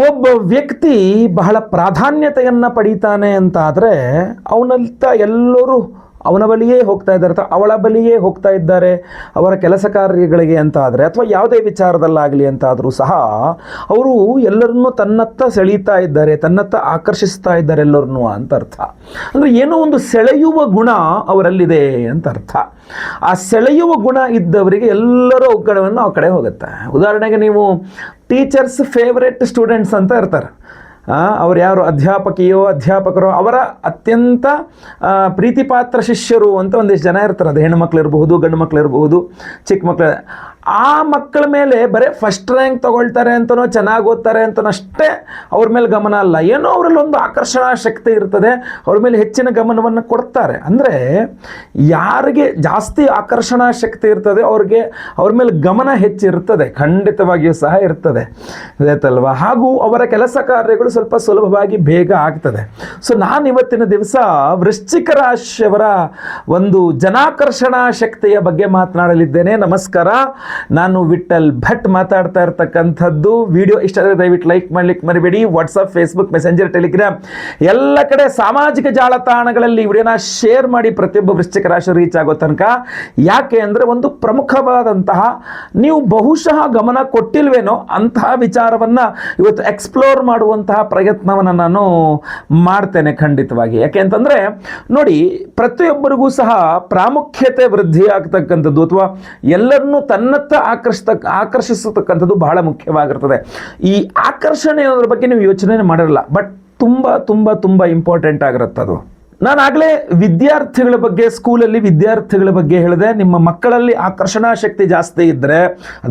ಒಬ್ಬ ವ್ಯಕ್ತಿ ಬಹಳ ಪ್ರಾಧಾನ್ಯತೆಯನ್ನು ಪಡೀತಾನೆ ಅಂತಾದರೆ ಅವನಂತ ಎಲ್ಲರೂ ಅವನ ಬಳಿಯೇ ಹೋಗ್ತಾ ಇದ್ದಾರೆ ಅಥವಾ ಅವಳ ಬಳಿಯೇ ಹೋಗ್ತಾ ಇದ್ದಾರೆ, ಅವರ ಕೆಲಸ ಕಾರ್ಯಗಳಿಗೆ ಅಂತ ಆದರೆ ಅಥವಾ ಯಾವುದೇ ವಿಚಾರದಲ್ಲಾಗಲಿ ಅಂತಾದರೂ ಸಹ ಅವರು ಎಲ್ಲರನ್ನೂ ತನ್ನತ್ತ ಸೆಳೀತಾ ಇದ್ದಾರೆ, ತನ್ನತ್ತ ಆಕರ್ಷಿಸ್ತಾ ಇದ್ದಾರೆ ಎಲ್ಲರನ್ನೂ ಅಂತ ಅರ್ಥ. ಅಂದರೆ ಏನೋ ಒಂದು ಸೆಳೆಯುವ ಗುಣ ಅವರಲ್ಲಿದೆ ಅಂತ ಅರ್ಥ. ಆ ಸೆಳೆಯುವ ಗುಣ ಇದ್ದವರಿಗೆ ಎಲ್ಲರೂ ಒಗ್ಗಡವನ್ನು ಆ ಕಡೆ ಹೋಗುತ್ತೆ. ಉದಾಹರಣೆಗೆ ನೀವು ಟೀಚರ್ಸ್ ಫೇವ್ರೆಟ್ ಸ್ಟೂಡೆಂಟ್ಸ್ ಅಂತ ಇರ್ತಾರೆ. ಅವ್ರು ಯಾರು ಅಧ್ಯಾಪಕಿಯೋ, ಅಧ್ಯಾಪಕರೋ, ಅವರ ಅತ್ಯಂತ ಪ್ರೀತಿಪಾತ್ರ ಶಿಷ್ಯರು ಅಂತ ಒಂದಿಷ್ಟು ಜನ ಇರ್ತಾರೆ. ಅದು ಹೆಣ್ಣು ಇರಬಹುದು ಗಂಡು ಮಕ್ಕಳಿರ್ಬಹುದು ಚಿಕ್ಕ ಮಕ್ಳು ಆ ಮಕ್ಕಳ ಮೇಲೆ ಬರೀ ಫಸ್ಟ್ ರ್ಯಾಂಕ್ ತಗೊಳ್ತಾರೆ ಅಂತನೋ, ಚೆನ್ನಾಗಿ ಓದ್ತಾರೆ ಅಂತನೋ ಅಷ್ಟೇ ಅವ್ರ ಮೇಲೆ ಗಮನ ಅಲ್ಲ. ಏನೋ ಅವರಲ್ಲಿ ಒಂದು ಆಕರ್ಷಣಾ ಶಕ್ತಿ ಇರ್ತದೆ, ಅವ್ರ ಮೇಲೆ ಹೆಚ್ಚಿನ ಗಮನವನ್ನು ಕೊಡ್ತಾರೆ. ಅಂದರೆ ಯಾರಿಗೆ ಜಾಸ್ತಿ ಆಕರ್ಷಣಾ ಶಕ್ತಿ ಇರ್ತದೆ, ಅವ್ರಿಗೆ ಅವ್ರ ಮೇಲೆ ಗಮನ ಹೆಚ್ಚಿರ್ತದೆ, ಖಂಡಿತವಾಗಿಯೂ ಸಹ ಇರ್ತದೆ. ಗೊತ್ತಲ್ವಾ ಹಾಗೂ ಅವರ ಕೆಲಸ ಕಾರ್ಯಗಳು ಸ್ವಲ್ಪ ಸುಲಭವಾಗಿ ಬೇಗ ಆಗ್ತದೆ. ಸೊ ನಾನು ಇವತ್ತಿನ ದಿವಸ ವೃಶ್ಚಿಕ ರಾಶಿಯವರ ಒಂದು ಜನಾಕರ್ಷಣಾ ಶಕ್ತಿಯ ಬಗ್ಗೆ ಮಾತನಾಡಲಿದ್ದೇನೆ. ನಮಸ್ಕಾರ. ನಾನು ವಿಠಲ್ ಭಟ್ ಮಾತಾಡ್ತಾ ಇರ್ತಕ್ಕಂಥದ್ದು. ವಿಡಿಯೋ ಇಷ್ಟ ಆದರೆ ದಯವಿಟ್ಟು ಲೈಕ್ ಮಾಡ್ಲಿಕ್ಕೆ ಮರಿಬೇಡಿ. ವಾಟ್ಸಪ್ ಫೇಸ್ಬುಕ್ ಮೆಸೆಂಜರ್ ಟೆಲಿಗ್ರಾಮ್ ಎಲ್ಲ ಕಡೆ ಸಾಮಾಜಿಕ ಜಾಲತಾಣಗಳಲ್ಲಿ ವಿಡಿಯೋನ ಶೇರ್ ಮಾಡಿ ಪ್ರತಿಯೊಬ್ಬ ವೃಶ್ಚಿಕ ರಾಶಿ ರೀಚ್ ಆಗೋ ತನಕ. ಯಾಕೆ ಅಂದರೆ ಒಂದು ಪ್ರಮುಖವಾದಂತಹ ನೀವು ಬಹುಶಃ ಗಮನ ಕೊಟ್ಟಿಲ್ವೇನೋ ಅಂತಹ ವಿಚಾರವನ್ನು ಇವತ್ತು ಎಕ್ಸ್ಪ್ಲೋರ್ ಮಾಡುವಂತಹ ಪ್ರಯತ್ನವನ್ನು ನಾನು ಮಾಡ್ತೇನೆ ಖಂಡಿತವಾಗಿ. ಯಾಕೆ ಅಂತಂದರೆ ನೋಡಿ, ಪ್ರತಿಯೊಬ್ಬರಿಗೂ ಸಹ ಪ್ರಾಮುಖ್ಯತೆ ವೃದ್ಧಿ ಆಗ್ತಕ್ಕಂಥದ್ದು ಅಥವಾ ಎಲ್ಲರನ್ನೂ ತನ್ನತ್ತ ಆಕರ್ಷಿತ ಆಕರ್ಷಿಸತಕ್ಕಂಥದ್ದು ಬಹಳ ಮುಖ್ಯವಾಗಿರ್ತದೆ. ಈ ಆಕರ್ಷಣೆ ಅನ್ನೋದ್ರ ಬಗ್ಗೆ ನೀವು ಯೋಚನೆ ಮಾಡಿರಲ್ಲ ಬಟ್ ತುಂಬ ತುಂಬ ತುಂಬ ಇಂಪಾರ್ಟೆಂಟ್ ಆಗಿರುತ್ತೆ ಅದು ನಾನಾಗಲೇ ವಿದ್ಯಾರ್ಥಿಗಳ ಬಗ್ಗೆ, ಸ್ಕೂಲಲ್ಲಿ ವಿದ್ಯಾರ್ಥಿಗಳ ಬಗ್ಗೆ ಹೇಳಿದೆ. ನಿಮ್ಮ ಮಕ್ಕಳಲ್ಲಿ ಆಕರ್ಷಣಾ ಶಕ್ತಿ ಜಾಸ್ತಿ ಇದ್ದರೆ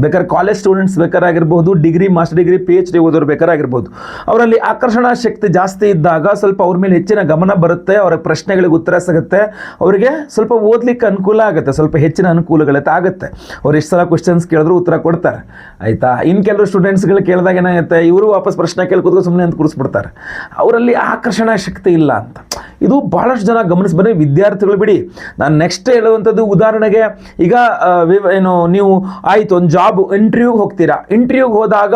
ಬೇಕಾದ್ರೆ college students ಬೇಕಾರಾಗಿರ್ಬೋದು degree master degree P H D ಓದೋರು ಬೇಕಾರಾಗಿರ್ಬೋದು. ಅವರಲ್ಲಿ ಆಕರ್ಷಣಾ ಶಕ್ತಿ ಜಾಸ್ತಿ ಇದ್ದಾಗ ಸ್ವಲ್ಪ ಅವ್ರ ಮೇಲೆ ಹೆಚ್ಚಿನ ಗಮನ ಬರುತ್ತೆ, ಅವರ ಪ್ರಶ್ನೆಗಳಿಗೆ ಉತ್ತರ ಸಿಗುತ್ತೆ, ಅವರಿಗೆ ಸ್ವಲ್ಪ ಓದಲಿಕ್ಕೆ ಅನುಕೂಲ ಆಗುತ್ತೆ, ಸ್ವಲ್ಪ ಹೆಚ್ಚಿನ ಅನುಕೂಲಗಳತ್ತೆ ಆಗುತ್ತೆ. ಅವ್ರು ಎಷ್ಟು ಸಲ ಕ್ವಶನ್ಸ್ ಕೇಳಿದ್ರು ಉತ್ತರ ಕೊಡ್ತಾರೆ. ಆಯಿತಾ? ಇನ್ನು ಕೆಲವರು ಸ್ಟೂಡೆಂಟ್ಸ್ಗಳು ಕೇಳಿದಾಗ ಏನಾಗುತ್ತೆ? ಇವರು ವಾಪಸ್ ಪ್ರಶ್ನೆ ಕೇಳಿ ಕೂತ್ಕೊಂಡು ಸುಮ್ಮನೆ ಅಂತ ಕೂರಿಸ್ಬಿಡ್ತಾರೆ ಅವರಲ್ಲಿ ಆಕರ್ಷಣಾ ಶಕ್ತಿ ಇಲ್ಲ ಅಂತ. ಇದು ಭಾಳಷ್ಟು ಜನ ಗಮನಿಸಿ ಬನ್ನಿ, ವಿದ್ಯಾರ್ಥಿಗಳು ಬಿಡಿ. ನಾನು ನೆಕ್ಸ್ಟ್ ಹೇಳುವಂಥದ್ದು ಉದಾಹರಣೆಗೆ, ಈಗ ಏನು, ನೀವು, ಆಯಿತು, ಒಂದು ಜಾಬ್ ಇಂಟರ್ವ್ಯೂಗೆ ಹೋಗ್ತೀರಾ. ಇಂಟರ್ವ್ಯೂಗೆ ಹೋದಾಗ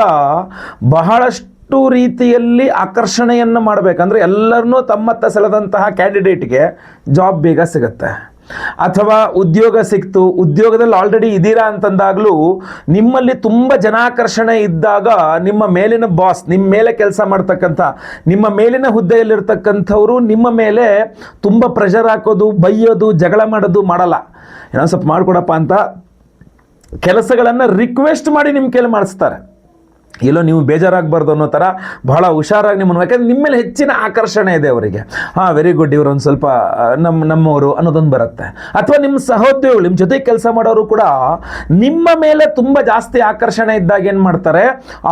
ಬಹಳಷ್ಟು ರೀತಿಯಲ್ಲಿ ಆಕರ್ಷಣೆಯನ್ನು ಮಾಡಬೇಕಂದ್ರೆ ಎಲ್ಲರನ್ನೂ ತಮ್ಮತ್ತ ಸೆಳೆದಂತಹ ಕ್ಯಾಂಡಿಡೇಟ್ಗೆ ಜಾಬ್ ಬೇಗ ಸಿಗುತ್ತೆ. ಅಥವಾ ಉದ್ಯೋಗ ಸಿಕ್ತು, ಉದ್ಯೋಗದಲ್ಲಿ ಆಲ್ರೆಡಿ ಇದ್ದೀರಾ ಅಂತಂದಾಗಲೂ ನಿಮ್ಮಲ್ಲಿ ತುಂಬ ಜನಾಕರ್ಷಣೆ ಇದ್ದಾಗ ನಿಮ್ಮ ಮೇಲಿನ ಬಾಸ್ ನಿಮ್ಮ ಮೇಲೆ ಕೆಲಸ ಮಾಡ್ತಕ್ಕಂಥ, ನಿಮ್ಮ ಮೇಲಿನ ಹುದ್ದೆಯಲ್ಲಿರ್ತಕ್ಕಂಥವ್ರು ನಿಮ್ಮ ಮೇಲೆ ತುಂಬ ಪ್ರೆಷರ್ ಹಾಕೋದು, ಬೈಯೋದು, ಜಗಳ ಮಾಡೋದು ಮಾಡಲ್ಲ. ಏನೋ ಸ್ವಲ್ಪ ಮಾಡಿಕೊಡಪ್ಪ ಅಂತ ಕೆಲಸಗಳನ್ನು ರಿಕ್ವೆಸ್ಟ್ ಮಾಡಿ ನಿಮ್ಮ ಕೈಲಿ ಮಾಡಿಸ್ತಾರೆ. ಎಲ್ಲೋ ನೀವು ಬೇಜಾರಾಗಬಾರ್ದು ಅನ್ನೋ ಥರ ಬಹಳ ಹುಷಾರಾಗಿ ನಿಮ್ಮನ್ನು, ಯಾಕಂದ್ರೆ ನಿಮ್ಮ ಮೇಲೆ ಹೆಚ್ಚಿನ ಆಕರ್ಷಣೆ ಇದೆ ಅವರಿಗೆ. ಹಾಂ ವೆರಿ ಗುಡ್ ಇವರು ಒಂದು ಸ್ವಲ್ಪ ನಮ್ಮ ನಮ್ಮವರು ಅನ್ನೋದೊಂದು ಬರುತ್ತೆ. ಅಥವಾ ನಿಮ್ಮ ಸಹೋದ್ಯೋಗಿಗಳು ನಿಮ್ಮ ಜೊತೆ ಕೆಲಸ ಮಾಡೋರು ಕೂಡ ನಿಮ್ಮ ಮೇಲೆ ತುಂಬ ಜಾಸ್ತಿ ಆಕರ್ಷಣೆ ಇದ್ದಾಗ ಏನು ಮಾಡ್ತಾರೆ,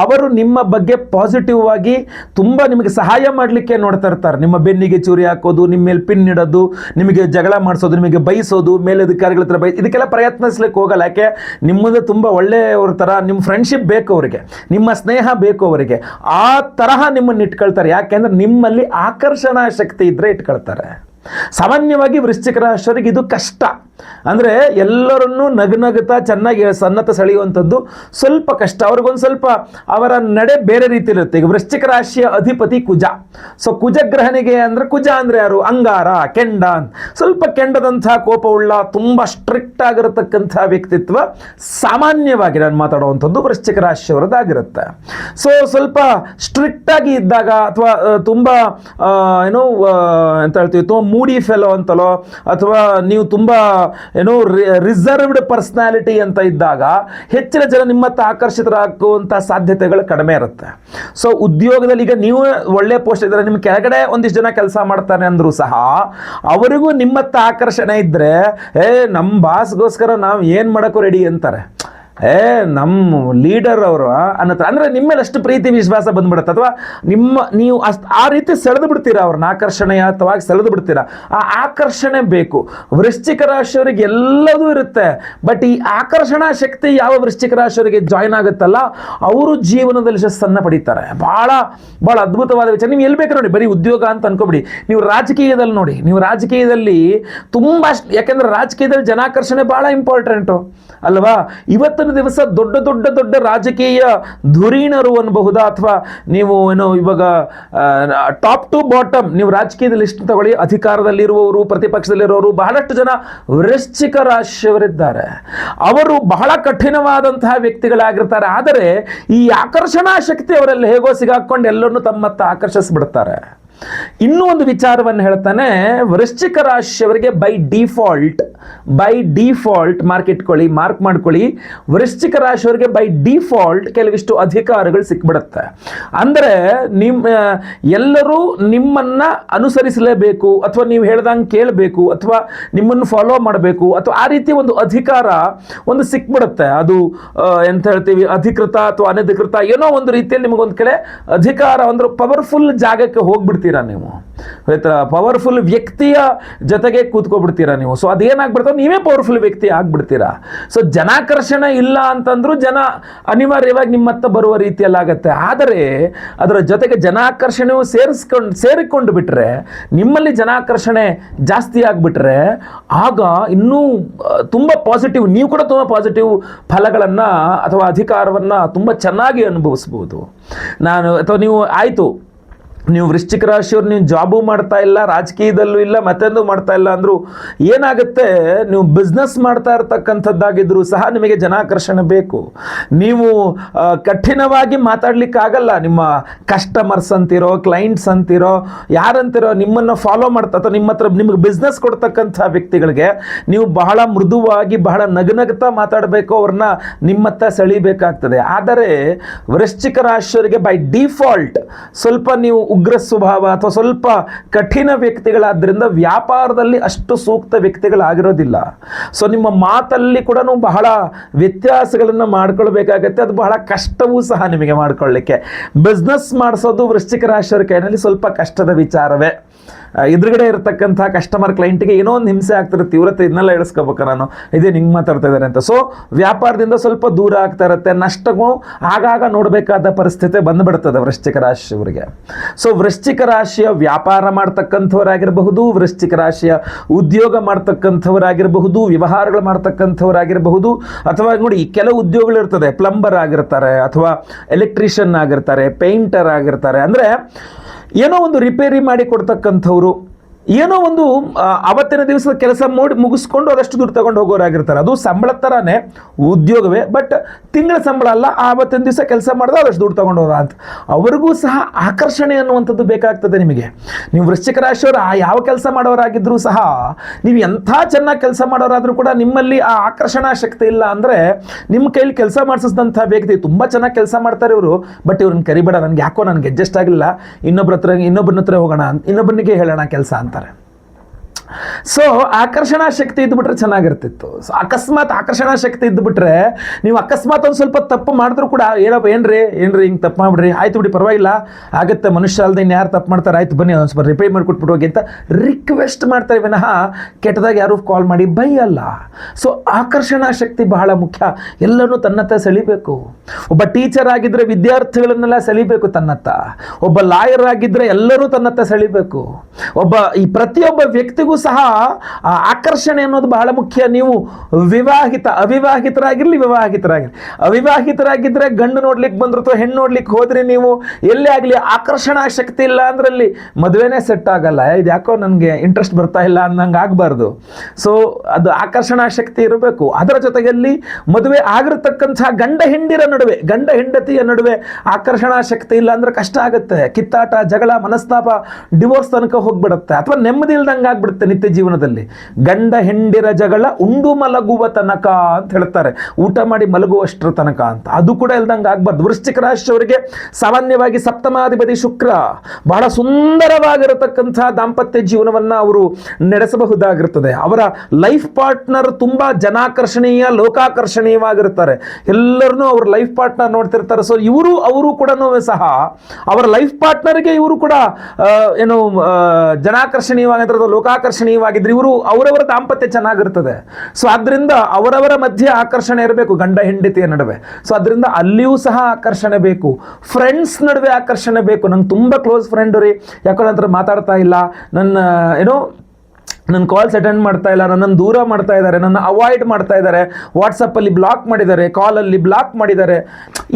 ಅವರು ನಿಮ್ಮ ಬಗ್ಗೆ ಪಾಸಿಟಿವ್ ಆಗಿ ತುಂಬ ನಿಮಗೆ ಸಹಾಯ ಮಾಡಲಿಕ್ಕೆ ನೋಡ್ತಾ ಇರ್ತಾರೆ. ನಿಮ್ಮ ಬೆನ್ನಿಗೆ ಚೂರಿ ಹಾಕೋದು, ನಿಮ್ಮ ಮೇಲೆ ಪಿನ್ ಇಡೋದು, ನಿಮಗೆ ಜಗಳ ಮಾಡಿಸೋದು, ನಿಮಗೆ ಬಯಸೋದು ಮೇಲಧಿಕಾರಿಗಳ ಹತ್ರ ಬೈ, ಇದಕ್ಕೆಲ್ಲ ಪ್ರಯತ್ನಿಸ್ಲಿಕ್ಕೆ ಹೋಗಲ್ಲ. ಯಾಕೆ? ನಿಮ್ಮದು ತುಂಬ ಒಳ್ಳೆಯವ್ರ ಥರ ನಿಮ್ಮ ಫ್ರೆಂಡ್ಶಿಪ್ ಬೇಕು ಅವರಿಗೆ. ನಿಮ್ಮ ಸ್ನೇಹ ಬೇಕು ಅವರಿಗೆ. ಆ ತರಹ ನಿಮ್ಮನ್ನು ಇಟ್ಕೊಳ್ತಾರೆ. ಯಾಕೆಂದ್ರೆ ನಿಮ್ಮಲ್ಲಿ ಆಕರ್ಷಣಾ ಶಕ್ತಿ ಇದ್ದರೆ ಇಟ್ಕೊಳ್ತಾರೆ. ಸಾಮಾನ್ಯವಾಗಿ ವೃಶ್ಚಿಕ ರಾಶಿಯವರಿಗೆ ಇದು ಕಷ್ಟ. ಅಂದರೆ ಎಲ್ಲರನ್ನೂ ನಗನಗುತ್ತಾ ಚೆನ್ನಾಗಿ ಸನ್ನತ ಸೆಳೆಯುವಂಥದ್ದು ಸ್ವಲ್ಪ ಕಷ್ಟ. ಅವ್ರಿಗೊಂದು ಸ್ವಲ್ಪ ಅವರ ನಡೆ ಬೇರೆ ರೀತಿ ಇರುತ್ತೆ ಈಗ ವೃಶ್ಚಿಕ ರಾಶಿಯ ಅಧಿಪತಿ ಕುಜ. ಸೊ ಕುಜಗ್ರಹನಿಗೆ ಅಂದರೆ ಕುಜ ಅಂದರೆ ಯಾರು? ಅಂಗಾರ, ಕೆಂಡ ಅಂತ. ಸ್ವಲ್ಪ ಕೆಂಡದಂಥ ಕೋಪವುಳ್ಳ, ತುಂಬ ಸ್ಟ್ರಿಕ್ಟ್ ಆಗಿರತಕ್ಕಂಥ ವ್ಯಕ್ತಿತ್ವ ಸಾಮಾನ್ಯವಾಗಿ ನಾನು ಮಾತಾಡುವಂಥದ್ದು ವೃಶ್ಚಿಕ ರಾಶಿಯವರದ್ದಾಗಿರುತ್ತೆ ಸೊ ಸ್ವಲ್ಪ ಸ್ಟ್ರಿಕ್ಟ್ ಆಗಿ ಇದ್ದಾಗ ಅಥವಾ ತುಂಬ ಏನೋ ಎಂತ ಹೇಳ್ತೀವಿ, ತುಂಬ ಮೂಡಿ ಫೆಲೋ ಅಂತಲೋ, ಅಥವಾ ನೀವು ತುಂಬ, ಏನೋ ರಿಸರ್ವ್ಡ್ ಪರ್ಸ್ನಾಲಿಟಿ ಅಂತ ಇದ್ದಾಗ, ಹೆಚ್ಚಿನ ಜನ ನಿಮ್ಮತ್ತ ಆಕರ್ಷಿತರಾಗುವಂಥ ಸಾಧ್ಯತೆಗಳು ಕಡಿಮೆ ಇರುತ್ತೆ. ಸೊ ಉದ್ಯೋಗದಲ್ಲಿ ಈಗ ನೀವು ಒಳ್ಳೆ ಪೋಸ್ಟ್ ಇದ್ದರೆ ನಿಮ್ಮ ಕೆಳಗಡೆ ಒಂದಿಷ್ಟು ಜನ ಕೆಲಸ ಮಾಡ್ತಾರೆ ಅಂದರೂ ಸಹ, ಅವರಿಗೂ ನಿಮ್ಮತ್ತ ಆಕರ್ಷಣೆ ಇದ್ದರೆ ಏ ನಮ್ಮ ಬಾಸ್ಗೋಸ್ಕರ ನಾವು ಏನು ಮಾಡೋಕ್ಕೂ ರೆಡಿ ಅಂತಾರೆ. ಏ ನಮ್ಮ ಲೀಡರ್ ಅವರು, ಅನ್ನತ್ರ ಅಂದರೆ ನಿಮ್ಮ ಮೇಲೆ ಅಷ್ಟು ಪ್ರೀತಿ, ವಿಶ್ವಾಸ ಬಂದ್ಬಿಡುತ್ತೆ ಅಥವಾ ನಿಮ್ಮ ನೀವು ಅಷ್ಟು ಆ ರೀತಿ ಸೆಳೆದು ಬಿಡ್ತೀರಾ ಅವ್ರನ್ನ ಅಥವಾ ಸೆಳೆದು ಬಿಡ್ತೀರಾ? ಆ ಆಕರ್ಷಣೆ ಬೇಕು. ವೃಶ್ಚಿಕ ರಾಶಿಯವರಿಗೆ ಎಲ್ಲದೂ ಇರುತ್ತೆ. ಬಟ್ ಈ ಆಕರ್ಷಣಾ ಶಕ್ತಿ ಯಾವ ವೃಶ್ಚಿಕ ರಾಶಿಯವರಿಗೆ ಜಾಯ್ನ್ ಆಗುತ್ತಲ್ಲ, ಅವರು ಜೀವನದಲ್ಲಿ ಯಶಸ್ಸನ್ನು ಪಡೀತಾರೆ. ಭಾಳ ಭಾಳ ಅದ್ಭುತವಾದ ವಿಚಾರ. ನೀವು ಎಲ್ಲಿ ಬೇಕು ನೋಡಿ, ಬರೀ ಉದ್ಯೋಗ ಅಂತ ಅನ್ಕೋಬಿಡಿ. ನೀವು ರಾಜಕೀಯದಲ್ಲಿ ನೋಡಿ, ನೀವು ರಾಜಕೀಯದಲ್ಲಿ ತುಂಬ ಯಾಕೆಂದ್ರೆ ರಾಜಕೀಯದಲ್ಲಿ ಜನಾಕರ್ಷಣೆ ಭಾಳ ಇಂಪಾರ್ಟೆಂಟು ಅಲ್ವಾ? ಇವತ್ತು ಆವತ್ತಿನ ದಿವಸ ದೊಡ್ಡ ದೊಡ್ಡ ದೊಡ್ಡ ರಾಜಕೀಯ ಧುರೀಣರು ಅನ್ಬಹುದಾ ಅಥವಾ ನೀವು ಏನು ಇವಾಗ ಟಾಪ್ ಟು ಬಾಟಮ್ ನೀವು ರಾಜಕೀಯದ ಲಿಸ್ಟ್ ತಗೊಳ್ಳಿ. ಅಧಿಕಾರದಲ್ಲಿರುವವರು, ಪ್ರತಿಪಕ್ಷದಲ್ಲಿರುವವರು ಬಹಳಷ್ಟು ಜನ ವೃಶ್ಚಿಕ ರಾಶಿಯವರಿದ್ದಾರೆ. ಅವರು ಬಹಳ ಕಠಿಣವಾದಂತಹ ವ್ಯಕ್ತಿಗಳಾಗಿರ್ತಾರೆ. ಆದರೆ ಈ ಆಕರ್ಷಣಾ ಶಕ್ತಿ ಅವರಲ್ಲಿ ಹೇಗೋ ಸಿಗಾಕೊಂಡು ಎಲ್ಲರನ್ನು ತಮ್ಮತ್ತ ಆಕರ್ಷಿಸ್ಬಿಡ್ತಾರೆ. ಇನ್ನೂ ಒಂದು ವಿಚಾರವನ್ನು ಹೇಳ್ತಾನೆ, ವೃಶ್ಚಿಕ ರಾಶಿಯವರಿಗೆ by default by default mark ಇಟ್ಕೊಳ್ಳಿ ಮಾರ್ಕ್ ಮಾಡ್ಕೊಳ್ಳಿ. ವೃಶ್ಚಿಕ ರಾಶಿಯವರಿಗೆ ಬೈ ಡಿಫಾಲ್ಟ್ ಕೆಲವಿಷ್ಟು ಅಧಿಕಾರಗಳು ಸಿಕ್ಬಿಡುತ್ತೆ. ಅಂದರೆ ನಿಮ್ಮ ಎಲ್ಲರೂ ನಿಮ್ಮನ್ನ ಅನುಸರಿಸಲೇಬೇಕು, ಅಥವಾ ನೀವು ಹೇಳ್ದಂಗೆ ಕೇಳಬೇಕು, ಅಥವಾ ನಿಮ್ಮನ್ನು ಫಾಲೋ ಮಾಡಬೇಕು, ಅಥವಾ ಆ ರೀತಿ ಒಂದು ಅಧಿಕಾರ ಒಂದು ಸಿಕ್ಬಿಡುತ್ತೆ. ಅದು ಎಂತ ಹೇಳ್ತೀವಿ, ಅಧಿಕೃತ ಅಥವಾ ಅನಧಿಕೃತ, ಏನೋ ಒಂದು ರೀತಿಯಲ್ಲಿ ನಿಮಗೊಂದು ಕಡೆ ಅಧಿಕಾರ ಅಂದ್ರೆ ಪವರ್ಫುಲ್ ಜಾಗಕ್ಕೆ ಹೋಗ್ಬಿಡ್ತೀರಾ ನೀವು? ಆಯ್ತಾ ಪವರ್ಫುಲ್ ವ್ಯಕ್ತಿಯ ಜೊತೆಗೆ ಕೂತ್ಕೊಬಿಡ್ತೀರಾ ನೀವು? ಸೊ ಅದೇನಾಗ್ಬಿಡ್ತಾವೆ ನೀವೇ ಪವರ್ಫುಲ್ ವ್ಯಕ್ತಿ ಆಗ್ಬಿಡ್ತೀರಾ? ಸೊ ಜನಾಕರ್ಷಣೆ ಇಲ್ಲ ಅಂತಂದ್ರೂ ಜನ ಅನಿವಾರ್ಯವಾಗಿ ನಿಮ್ಮತ್ತ ಬರುವ ರೀತಿಯಲ್ಲಾಗತ್ತೆ ಆದರೆ, ಅದರ ಜೊತೆಗೆ ಜನಾಕರ್ಷಣೆಯು ಸೇರಿಸ್ಕೊಂಡು, ಸೇರಿಕೊಂಡು ಬಿಟ್ರೆ, ನಿಮ್ಮಲ್ಲಿ ಜನಾಕರ್ಷಣೆ ಜಾಸ್ತಿ ಆಗಿಬಿಟ್ರೆ, ಆಗ ಇನ್ನೂ ತುಂಬ ಪಾಸಿಟಿವ್ ನೀವು ಕೂಡ ತುಂಬ ಪಾಸಿಟಿವ್ ಫಲಗಳನ್ನು ಅಥವಾ ಅಧಿಕಾರವನ್ನು ತುಂಬ ಚೆನ್ನಾಗಿ ಅನುಭವಿಸ್ಬೋದು. ನಾನು, ಅಥವಾ ನೀವು, ಆಯಿತು. ನೀವು ವೃಶ್ಚಿಕ ರಾಶಿಯವ್ರು, ನೀವು ಜಾಬು ಮಾಡ್ತಾ ಇಲ್ಲ, ರಾಜಕೀಯದಲ್ಲೂ ಇಲ್ಲ, ಮತ್ತೊಂದು ಮಾಡ್ತಾ ಇಲ್ಲ ಅಂದರೂ ಏನಾಗುತ್ತೆ? ನೀವು ಬಿಸ್ನೆಸ್ ಮಾಡ್ತಾ ಇರ್ತಕ್ಕಂಥದ್ದಾಗಿದ್ದರೂ ಸಹ ನಿಮಗೆ ಜನಾಕರ್ಷಣೆ ಬೇಕು. ನೀವು ಕಠಿಣವಾಗಿ ಮಾತಾಡ್ಲಿಕ್ಕಾಗಲ್ಲ. ನಿಮ್ಮ ಕಸ್ಟಮರ್ಸ್ ಅಂತಿರೋ ಕ್ಲೈಂಟ್ಸ್ ಅಂತಿರೋ, ಯಾರಂತಿರೋ ನಿಮ್ಮನ್ನು ಫಾಲೋ ಮಾಡ್ತಾ ಅಥವಾ ನಿಮ್ಮ ಹತ್ರ ನಿಮಗೆ ಬಿಸ್ನೆಸ್ ಕೊಡ್ತಕ್ಕಂಥ ವ್ಯಕ್ತಿಗಳಿಗೆ ನೀವು ಬಹಳ ಮೃದುವಾಗಿ, ಬಹಳ ನಗನಗ್ತಾ ಮಾತಾಡಬೇಕು, ಅವ್ರನ್ನ ನಿಮ್ಮತ್ತ ಸೆಳೀಬೇಕಾಗ್ತದೆ. ಆದರೆ ವೃಶ್ಚಿಕ ರಾಶಿಯವರಿಗೆ ಬೈ ಡಿಫಾಲ್ಟ್ ಸ್ವಲ್ಪ ನೀವು ಉಗ್ರ ಸ್ವಭಾವ ಅಥವಾ ಸ್ವಲ್ಪ ಕಠಿಣ ವ್ಯಕ್ತಿಗಳಾದ್ದರಿಂದ ವ್ಯಾಪಾರದಲ್ಲಿ ಅಷ್ಟು ಸೂಕ್ತ ವ್ಯಕ್ತಿಗಳಾಗಿರೋದಿಲ್ಲ. ಸೊ ನಿಮ್ಮ ಮಾತಲ್ಲಿ ಕೂಡ ಬಹಳ ವ್ಯತ್ಯಾಸಗಳನ್ನು ಮಾಡ್ಕೊಳ್ಬೇಕಾಗತ್ತೆ. ಅದು ಬಹಳ ಕಷ್ಟವೂ ಸಹ ನಿಮಗೆ ಮಾಡ್ಕೊಳ್ಳಿಕ್ಕೆ ಬಿಸ್ನೆಸ್ ಮಾಡಿಸೋದು ವೃಶ್ಚಿಕ ರಾಶಿಯವರ ಕೈನಲ್ಲಿ ಸ್ವಲ್ಪ ಕಷ್ಟದ ವಿಚಾರವೇ. ಎದುರುಗಡೆ ಇರತಕ್ಕಂಥ ಕಸ್ಟಮರ್ ಕ್ಲೈಂಟಿಗೆ ಏನೋ ಒಂದು ಹಿಂಸೆ ಆಗ್ತಿರುತ್ತೆ, ತೀವ್ರತೆ ಇದನ್ನೆಲ್ಲ ಇಳಿಸ್ಕೋಬೇಕು ನಾನು. ಇದೇ ನಿಂಗೆ ಮಾತಾಡ್ತಾ ಇದ್ದಾರೆ ಅಂತ. ಸೊ ವ್ಯಾಪಾರದಿಂದ ಸ್ವಲ್ಪ ದೂರ ಆಗ್ತಾ ಇರುತ್ತೆ ನಷ್ಟಗೂ ಆಗಾಗ ನೋಡಬೇಕಾದ ಪರಿಸ್ಥಿತಿ ಬಂದ್ಬಿಡ್ತದೆ ವೃಶ್ಚಿಕ ರಾಶಿಯವರಿಗೆ. ಸೊ ವೃಶ್ಚಿಕ ರಾಶಿಯ ವ್ಯಾಪಾರ ಮಾಡ್ತಕ್ಕಂಥವರಾಗಿರಬಹುದು, ವೃಶ್ಚಿಕ ರಾಶಿಯ ಉದ್ಯೋಗ ಮಾಡ್ತಕ್ಕಂಥವರಾಗಿರಬಹುದು, ವ್ಯವಹಾರಗಳು ಮಾಡ್ತಕ್ಕಂಥವರಾಗಿರಬಹುದು, ಅಥವಾ ನೋಡಿ ಕೆಲವು ಉದ್ಯೋಗಗಳು ಇರ್ತದೆ ಪ್ಲಂಬರ್ ಆಗಿರ್ತಾರೆ, ಅಥವಾ ಎಲೆಕ್ಟ್ರಿಷಿಯನ್ ಆಗಿರ್ತಾರೆ ಪೇಂಟರ್ ಆಗಿರ್ತಾರೆ. ಅಂದರೆ ಏನೋ ಒಂದು ರಿಪೇರಿ ಮಾಡಿ ಕೊಡ್ತಕ್ಕಂಥವ್ರು ಏನೋ ಒಂದು ಅವತ್ತಿನ ದಿವಸದ ಕೆಲಸ ಮಾಡಿ ಮುಗಿಸ್ಕೊಂಡು ಅದಷ್ಟು ದುಡ್ಡು ತಗೊಂಡು ಹೋಗೋರಾಗಿರ್ತಾರೆ. ಅದು ಸಂಬಳ ಥರನೇ ಉದ್ಯೋಗವೇ, ಬಟ್ ತಿಂಗಳ ಸಂಬಳ ಅಲ್ಲ, ಆವತ್ತಿನ ದಿವಸ ಕೆಲಸ ಮಾಡಿದ್ರೆ ಅದಷ್ಟು ದುಡ್ಡು ಹೋಗೋರ ಅಂತ. ಅವ್ರಿಗೂ ಸಹ ಆಕರ್ಷಣೆ ಅನ್ನುವಂಥದ್ದು ಬೇಕಾಗ್ತದೆ ನಿಮಗೆ. ನೀವು ವೃಶ್ಚಿಕ ರಾಶಿಯವರು, ಆ ಯಾವ ಕೆಲಸ ಮಾಡೋರಾಗಿದ್ದರೂ ಸಹ, ನೀವು ಎಂಥ ಚೆನ್ನಾಗಿ ಕೆಲಸ ಮಾಡೋರಾದರೂ ಕೂಡ ನಿಮ್ಮಲ್ಲಿ ಆ ಆಕರ್ಷಣಾ ಶಕ್ತಿ ಇಲ್ಲ ಅಂದರೆ ನಿಮ್ಮ ಕೈಲಿ ಕೆಲಸ ಮಾಡಿಸಿದಂಥ ವ್ಯಕ್ತಿ ತುಂಬ ಚೆನ್ನಾಗಿ ಕೆಲಸ ಮಾಡ್ತಾರೆ ಇವರು, ಬಟ್ ಇವ್ರನ್ನ ಕರಿಬೇಡ, ನನಗೆ ಯಾಕೋ ನನಗೆ ಅಡ್ಜಸ್ಟ್ ಆಗಿಲ್ಲ. ಇನ್ನೊಬ್ಬರ ಹತ್ರ, ಇನ್ನೊಬ್ಬನ ಹತ್ರ ಹೋಗೋಣ ಅಂತ ಇನ್ನೊಬ್ಬನಿಗೆ ಹೇಳೋಣ ಕೆಲಸ ಅಂತಾರೆ ಸೊ ಆಕರ್ಷಣಾ ಶಕ್ತಿ ಇದ್ಬಿಟ್ರೆ ಚೆನ್ನಾಗಿರ್ತಿತ್ತು. ಸೊ ಅಕಸ್ಮಾತ್ ಆಕರ್ಷಣಾ ಶಕ್ತಿ ಇದ್ಬಿಟ್ರೆ ನೀವು ಅಕಸ್ಮಾತ್ ಒಂದು ಸ್ವಲ್ಪ ತಪ್ಪು ಮಾಡಿದ್ರು ಕೂಡ ಏನಪ್ಪ ಏನ್ರಿ ಏನ್ರಿ ಹಿಂಗೆ ತಪ್ಪು ಮಾಡ್ಬಿಡ್ರಿ? ಆಯ್ತು ಬಿಡಿ, ಪರವಾಗಿಲ್ಲ. ಆಗತ್ತೆ, ಮನುಷ್ಯ ಅಲ್ಲದೆ ಇನ್ನು ಯಾರು ತಪ್ಪು ಮಾಡ್ತಾರೆ? ಆಯ್ತು ಬನ್ನಿ, ಒಂದು ಸ್ವಲ್ಪ ರಿಪೇರ್ ಮಾಡಿಕೊಟ್ಬಿಟ್ಟು ಅಂತ ರಿಕ್ವೆಸ್ಟ್ ಮಾಡ್ತಾರೆ ವಿನಃ ಕೆಟ್ಟದಾಗ ಯಾರು ಕಾಲ್ ಮಾಡಿ ಬೈಯಲ್ಲ. ಸೊ ಆಕರ್ಷಣಾ ಶಕ್ತಿ ಬಹಳ ಮುಖ್ಯ. ಎಲ್ಲರೂ ತನ್ನತ್ತ ಸೆಳಿಬೇಕು. ಒಬ್ಬ ಟೀಚರ್ ಆಗಿದ್ರೆ ವಿದ್ಯಾರ್ಥಿಗಳನ್ನೆಲ್ಲ ಸೆಳಿಬೇಕು ತನ್ನತ್ತ ಒಬ್ಬ ಲಾಯರ್ ಆಗಿದ್ರೆ ಎಲ್ಲರೂ ತನ್ನತ್ತ ಸೆಳಿಬೇಕು. ಒಬ್ಬ ಈ ಪ್ರತಿಯೊಬ್ಬ ವ್ಯಕ್ತಿಗೂ ಸಹ ಆಕರ್ಷಣೆ ಅನ್ನೋದು ಬಹಳ ಮುಖ್ಯ. ನೀವು ವಿವಾಹಿತ, ಅವಿವಾಹಿತರಾಗಿರಲಿ, ವಿವಾಹಿತರಾಗಿರಲಿ. ಅವಿವಾಹಿತರಾಗಿದ್ರೆ ಗಂಡು ನೋಡ್ಲಿಕ್ಕೆ ಬಂದ್ರು ಅಥವಾ ಹೆಣ್ಣು ನೋಡ್ಲಿಕ್ಕೆ ಹೋದ್ರೆ ನೀವು ಎಲ್ಲೇ ಆಗಲಿ ಆಕರ್ಷಣಾ ಶಕ್ತಿ ಇಲ್ಲ ಅಂದ್ರಲ್ಲಿ ಮದುವೆನೇ ಸೆಟ್ ಆಗಲ್ಲ. ಇದು ಯಾಕೋ ನನಗೆ ಇಂಟ್ರೆಸ್ಟ್ ಬರ್ತಾ ಇಲ್ಲ ಅನ್ನಂಗೆ ಆಗಬಾರ್ದು. ಸೊ ಅದು ಆಕರ್ಷಣಾ ಶಕ್ತಿ ಇರಬೇಕು. ಅದರ ಜೊತೆಯಲ್ಲಿ ಮದುವೆ ಆಗಿರತಕ್ಕಂಥ ಗಂಡ ಹೆಂಡಿರ ನಡುವೆ, ಗಂಡ ಹೆಂಡತಿಯ ನಡುವೆ ಆಕರ್ಷಣಾ ಶಕ್ತಿ ಇಲ್ಲ ಅಂದ್ರೆ ಕಷ್ಟ ಆಗುತ್ತೆ. ಕಿತ್ತಾಟ, ಜಗಳ, ಮನಸ್ತಾಪ ಡಿವೋರ್ಸ್ ತನಕ ಹೋಗ್ಬಿಡುತ್ತೆ. ಅಥವಾ ನೆಮ್ಮದಿ ಇಲ್ದಂಗೆ ಆಗ್ಬಿಡುತ್ತೆ. ನಿತ್ಯ ಜೀವನದಲ್ಲಿ ಗಂಡ ಹೆಂಡಿರ ಜಗಳ ಉಂಡು ಮಲಗುವ ತನಕ ಅಂತ ಹೇಳ್ತಾರೆ. ಊಟ ಮಾಡಿ ಮಲಗುವಷ್ಟರ ತನಕ ಅಂತ. ಅದು ಕೂಡ ಇಲ್ದಂಗೆ ಆಗ್ಬಾರ್ದು. ವೃಶ್ಚಿಕ ರಾಶಿಯವರಿಗೆ ಸಾಮಾನ್ಯವಾಗಿ ಸಪ್ತಮಾಧಿಪತಿ ಶುಕ್ರ ಬಹಳ ಸುಂದರವಾಗಿರತಕ್ಕಂಥ ದಾಂಪತ್ಯ ಜೀವನವನ್ನ ಅವರು ನಡೆಸಬಹುದಾಗಿರ್ತದೆ ಅವರ ಲೈಫ್ ಪಾರ್ಟ್ನರ್ ತುಂಬಾ ಜನಾಕರ್ಷಣೀಯ ಲೋಕಾಕರ್ಷಣೀಯವಾಗಿರ್ತಾರೆ ಎಲ್ಲರನ್ನೂ ಅವ್ರ ಲೈಫ್ ಪಾರ್ಟ್ನರ್ ನೋಡ್ತಿರ್ತಾರೆ. ಸೊ ಇವರು, ಅವರು ಕೂಡ ಸಹ ಅವರ ಲೈಫ್ ಪಾರ್ಟ್ನರ್ಗೆ ಇವರು ಕೂಡ ಏನು ಜನಾಕರ್ಷಣೀಯವಾಗಿರ್ತಾರೆ ಜನಾಕರ್ಷಣೀಯವಾಗಿದ್ರೆ ಅಥವಾ ಇವರು ಅವರವರ ದಾಂಪತ್ಯ ಚೆನ್ನಾಗಿರ್ತದೆ. ಸೊ ಅದರಿಂದ ಅವರವರ ಮಧ್ಯೆ ಆಕರ್ಷಣೆ ಇರಬೇಕು, ಗಂಡ ಹೆಂಡತಿಯ ನಡುವೆ. ಸೊ ಅದರಿಂದ ಅಲ್ಲಿಯೂ ಸಹ ಆಕರ್ಷಣೆ ಬೇಕು. ಫ್ರೆಂಡ್ಸ್ ನಡುವೆ ಆಕರ್ಷಣೆ ಬೇಕು. ನಂಗೆ ತುಂಬ ಕ್ಲೋಸ್ ಫ್ರೆಂಡ್ ರೀ. ಯಾಕೋ ನಂತರ ಮಾತಾಡ್ತಾ ಇಲ್ಲ. ನನ್ನ ಏನೋ ನನ್ನ ಕಾಲ್ಸ್ ಅಟೆಂಡ್ ಮಾಡ್ತಾ ಇಲ್ಲ ನನ್ನನ್ನು ದೂರ ಮಾಡ್ತಾ ಇದ್ದಾರೆ ನನ್ನ ಅವಾಯ್ಡ್ ಮಾಡ್ತಾ ಇದ್ದಾರೆ ವಾಟ್ಸಪ್ಪಲ್ಲಿ ಬ್ಲಾಕ್ ಮಾಡಿದ್ದಾರೆ ಕಾಲಲ್ಲಿ ಬ್ಲಾಕ್ ಮಾಡಿದ್ದಾರೆ.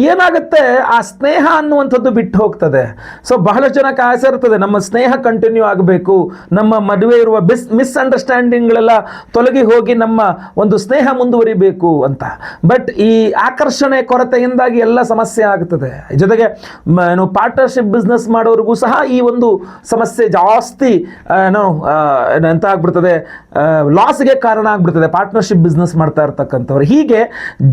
ಏನಾಗುತ್ತೆ? ಆ ಸ್ನೇಹ ಅನ್ನುವಂಥದ್ದು ಬಿಟ್ಟು ಹೋಗ್ತದೆ. ಸೊ ಬಹಳಷ್ಟು ಜನಕ್ಕೆ ಆಸೆ ಇರ್ತದೆ ನಮ್ಮ ಸ್ನೇಹ ಕಂಟಿನ್ಯೂ ಆಗಬೇಕು. ನಮ್ಮ ಮದುವೆ ಇರುವ ಬಿಸ್ ಮಿಸ್ಅಂಡರ್ಸ್ಟ್ಯಾಂಡಿಂಗ್ಗಳೆಲ್ಲ ತೊಲಗಿ ಹೋಗಿ ನಮ್ಮ ಒಂದು ಸ್ನೇಹ ಮುಂದುವರಿಬೇಕು ಅಂತ. ಬಟ್ ಈ ಆಕರ್ಷಣೆ ಕೊರತೆಯಿಂದಾಗಿ ಎಲ್ಲ ಸಮಸ್ಯೆ ಆಗ್ತದೆ. ಜೊತೆಗೆ ಏನು ಪಾರ್ಟ್ನರ್ಶಿಪ್ ಬಿಸ್ನೆಸ್ ಮಾಡೋರಿಗೂ ಸಹ ಈ ಒಂದು ಸಮಸ್ಯೆ ಜಾಸ್ತಿ ಏನು ಆ, ಆಗ್ಬಿಡ್ತದೆ ಲಾಸ್ಗೆ ಕಾರಣ ಆಗ್ಬಿಡ್ತದೆ ಪಾರ್ಟ್ನರ್ಶಿಪ್ ಬಿಸ್ನೆಸ್ ಮಾಡ್ತಾ ಇರ್ತಕ್ಕಂಥವ್ರು. ಹೀಗೆ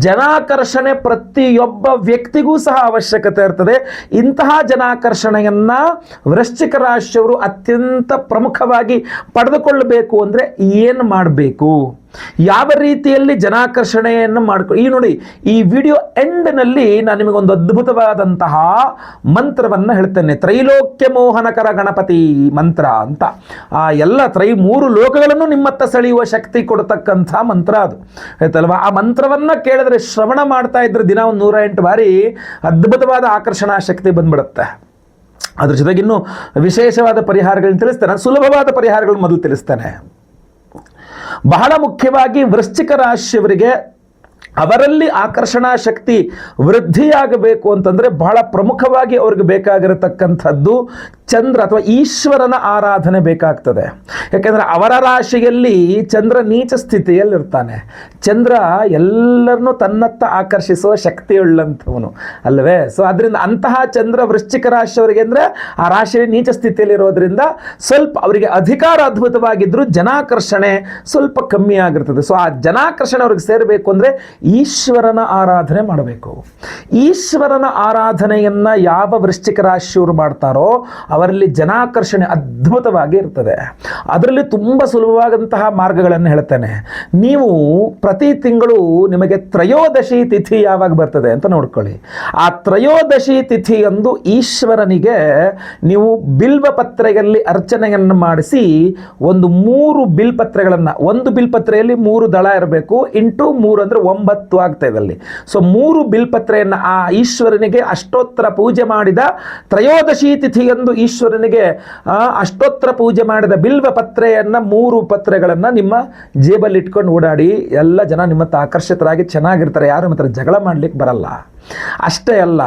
ಜನಾಕರ್ಷಣೆ ಪ್ರತಿಯೊಬ್ಬ ವ್ಯಕ್ತಿಗೂ ಸಹ ಅವಶ್ಯಕತೆ ಇರ್ತದೆ. ಇಂತಹ ಜನಾಕರ್ಷಣೆಯನ್ನ ವೃಶ್ಚಿಕ ರಾಶಿಯವರು ಅತ್ಯಂತ ಪ್ರಮುಖವಾಗಿ ಪಡೆದುಕೊಳ್ಳಬೇಕು ಅಂದ್ರೆ ಏನು ಮಾಡಬೇಕು? ಯಾವ ರೀತಿಯಲ್ಲಿ ಜನಾಕರ್ಷಣೆಯನ್ನು ಮಾಡ್ಕೊ ಈ ನೋಡಿ, ಈ ವಿಡಿಯೋ ಎಂಡ್ನಲ್ಲಿ ನಾನು ನಿಮಗೊಂದು ಅದ್ಭುತವಾದಂತಹ ಮಂತ್ರವನ್ನು ಹೇಳ್ತೇನೆ. ತ್ರೈಲೋಕ್ಯ ಮೋಹನಕರ ಗಣಪತಿ ಮಂತ್ರ ಅಂತ. ಆ ಎಲ್ಲ ತ್ರೈ ಮೂರು ಲೋಕಗಳನ್ನು ನಿಮ್ಮತ್ತ ಸೆಳೆಯುವ ಶಕ್ತಿ ಕೊಡ್ತಕ್ಕಂಥ ಮಂತ್ರ ಅದು. ಆಯ್ತಲ್ವಾ? ಆ ಮಂತ್ರವನ್ನ ಕೇಳಿದ್ರೆ ಶ್ರವಣ ಮಾಡ್ತಾ ಇದ್ರೆ ದಿನ ಒಂದು ನೂರ ಎಂಟು ಬಾರಿ ಅದ್ಭುತವಾದ ಆಕರ್ಷಣಾ ಶಕ್ತಿ ಬಂದ್ಬಿಡುತ್ತೆ. ಅದ್ರ ಜೊತೆಗೆ ಇನ್ನು ವಿಶೇಷವಾದ ಪರಿಹಾರಗಳನ್ನ ತಿಳಿಸ್ತೇನೆ. ಸುಲಭವಾದ ಪರಿಹಾರಗಳು ಮೊದಲು ತಿಳಿಸ್ತೇನೆ. ಬಹಳ ಮುಖ್ಯವಾಗಿ ವೃಶ್ಚಿಕ ರಾಶಿಯವರಿಗೆ ಅವರಲ್ಲಿ ಆಕರ್ಷಣಾ ಶಕ್ತಿ ವೃದ್ಧಿಯಾಗಬೇಕು ಅಂತಂದರೆ ಬಹಳ ಪ್ರಮುಖವಾಗಿ ಅವ್ರಿಗೆ ಬೇಕಾಗಿರತಕ್ಕಂಥದ್ದು ಚಂದ್ರ ಅಥವಾ ಈಶ್ವರನ ಆರಾಧನೆ ಬೇಕಾಗ್ತದೆ. ಯಾಕೆಂದರೆ ಅವರ ರಾಶಿಯಲ್ಲಿ ಚಂದ್ರ ನೀಚ ಸ್ಥಿತಿಯಲ್ಲಿರ್ತಾನೆ. ಚಂದ್ರ ಎಲ್ಲರನ್ನೂ ತನ್ನತ್ತ ಆಕರ್ಷಿಸುವ ಶಕ್ತಿಯುಳ್ಳಂಥವನು ಅಲ್ಲವೇ? ಸೊ ಅದರಿಂದ ಅಂತಹ ಚಂದ್ರ ವೃಶ್ಚಿಕ ರಾಶಿಯವರಿಗೆ ಅಂದರೆ ಆ ರಾಶಿಯಲ್ಲಿ ನೀಚ ಸ್ಥಿತಿಯಲ್ಲಿರೋದ್ರಿಂದ ಸ್ವಲ್ಪ ಅವರಿಗೆ ಅಧಿಕಾರ ಅದ್ಭುತವಾಗಿದ್ದರೂ ಜನಾಕರ್ಷಣೆ ಸ್ವಲ್ಪ ಕಮ್ಮಿ ಆಗಿರ್ತದೆ ಸೊ ಆ ಜನಾಕರ್ಷಣೆ ಅವ್ರಿಗೆ ಸೇರಬೇಕು ಅಂದ್ರೆ ಈಶ್ವರನ ಆರಾಧನೆ ಮಾಡಬೇಕು. ಈಶ್ವರನ ಆರಾಧನೆಯನ್ನ ಯಾವ ವೃಶ್ಚಿಕ ರಾಶಿಯವರು ಮಾಡ್ತಾರೋ ಅವರಲ್ಲಿ ಜನಾಕರ್ಷಣೆ ಅದ್ಭುತವಾಗಿ ಇರ್ತದೆ. ಅದರಲ್ಲಿ ತುಂಬ ಸುಲಭವಾದಂತಹ ಮಾರ್ಗಗಳನ್ನು ಹೇಳ್ತೇನೆ. ನೀವು ಪ್ರತಿ ತಿಂಗಳು ನಿಮಗೆ ತ್ರಯೋದಶಿ ತಿಥಿ ಯಾವಾಗ ಬರ್ತದೆ ಅಂತ ನೋಡ್ಕೊಳ್ಳಿ. ಆ ತ್ರಯೋದಶಿ ತಿಥಿಯಂದು ಈಶ್ವರನಿಗೆ ನೀವು ಬಿಲ್ವಪತ್ರೆಯಲ್ಲಿ ಅರ್ಚನೆಯನ್ನು ಮಾಡಿಸಿ ಒಂದು ಮೂರು ಬಿಲ್ಪತ್ರೆಗಳನ್ನು, ಒಂದು ಬಿಲ್ಪತ್ರೆಯಲ್ಲಿ ಮೂರು ದಳ ಇರಬೇಕು, ಇಂಟು ಮೂರು ಅಂದರೆ ಒಂಬತ್ತು ಆಗ್ತಾ ಇದೆ ಅಲ್ಲಿ. ಸೊ ಮೂರು ಬಿಲ್ಪತ್ರೆಯನ್ನು ಆ ಈಶ್ವರನಿಗೆ ಅಷ್ಟೋತ್ತರ ಪೂಜೆ ಮಾಡಿದ ತ್ರಯೋದಶಿ ತಿಥಿಯಂದು ಈಶ್ವರನಿಗೆ ಅಷ್ಟೋತ್ತರ ಪೂಜೆ ಮಾಡಿದ ಬಿಲ್ವ ಪತ್ರೆಯನ್ನು ಮೂರು ಪತ್ರೆಗಳನ್ನು ನಿಮ್ಮ ಜೇಬಲ್ಲಿ ಇಟ್ಕೊಂಡು ಓಡಾಡಿ ಎಲ್ಲ ಜನ ನಿಮ್ಮ ಹತ್ರ ಆಕರ್ಷಿತರಾಗಿ ಚೆನ್ನಾಗಿರ್ತಾರೆ. ಯಾರು ಮಾತ್ರ ಜಗಳ ಮಾಡ್ಲಿಕ್ಕೆ ಬರಲ್ಲ. ಅಷ್ಟೇ ಅಲ್ಲ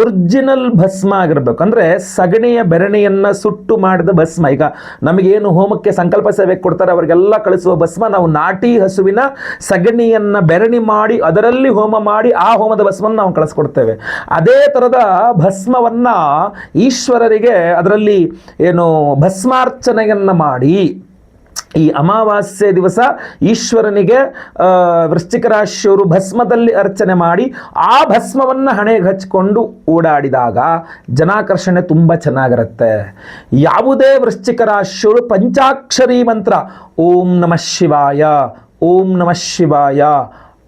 ಒರಿಜಿನಲ್ ಭಸ್ಮ ಆಗಿರಬೇಕು. ಅಂದರೆ ಸಗಣಿಯ ಬೆರಣಿಯನ್ನು ಸುಟ್ಟು ಮಾಡಿದ ಭಸ್ಮ. ಈಗ ನಮಗೇನು ಹೋಮಕ್ಕೆ ಸಂಕಲ್ಪ ಸೇವೆ ಕೊಡ್ತಾರೆ, ಅವರಿಗೆಲ್ಲ ಕಳಿಸುವ ಭಸ್ಮ. ನಾವು ನಾಟಿ ಹಸುವಿನ ಸಗಣಿಯನ್ನು ಬೆರಣಿ ಮಾಡಿ, ಅದರಲ್ಲಿ ಹೋಮ ಮಾಡಿ ಆ ಹೋಮದ ಭಸ್ಮವನ್ನು ನಾವು ಕಳಿಸ್ಕೊಡ್ತೇವೆ. ಅದೇ ಥರದ ಭಸ್ಮವನ್ನು ಈಶ್ವರರಿಗೆ ಅದರಲ್ಲಿ ಏನು ಭಸ್ಮಾರ್ಚನೆಯನ್ನು ಮಾಡಿ ಈ ಅಮಾವಾಸ್ಯೆ ದಿವಸ ಈಶ್ವರನಿಗೆ ವೃಶ್ಚಿಕ ರಾಶಿಯವರು ಭಸ್ಮದಲ್ಲಿ ಅರ್ಚನೆ ಮಾಡಿ ಆ ಭಸ್ಮವನ್ನು ಹಣೆಗೆ ಹಚ್ಕೊಂಡು ಓಡಾಡಿದಾಗ ಜನಾಕರ್ಷಣೆ ತುಂಬ ಚೆನ್ನಾಗಿರುತ್ತೆ. ಯಾವುದೇ ವೃಶ್ಚಿಕ ರಾಶಿಯವರು ಪಂಚಾಕ್ಷರಿ ಮಂತ್ರ, ಓಂ ನಮಃ ಶಿವಾಯ, ಓಂ ನಮಃ ಶಿವಾಯ,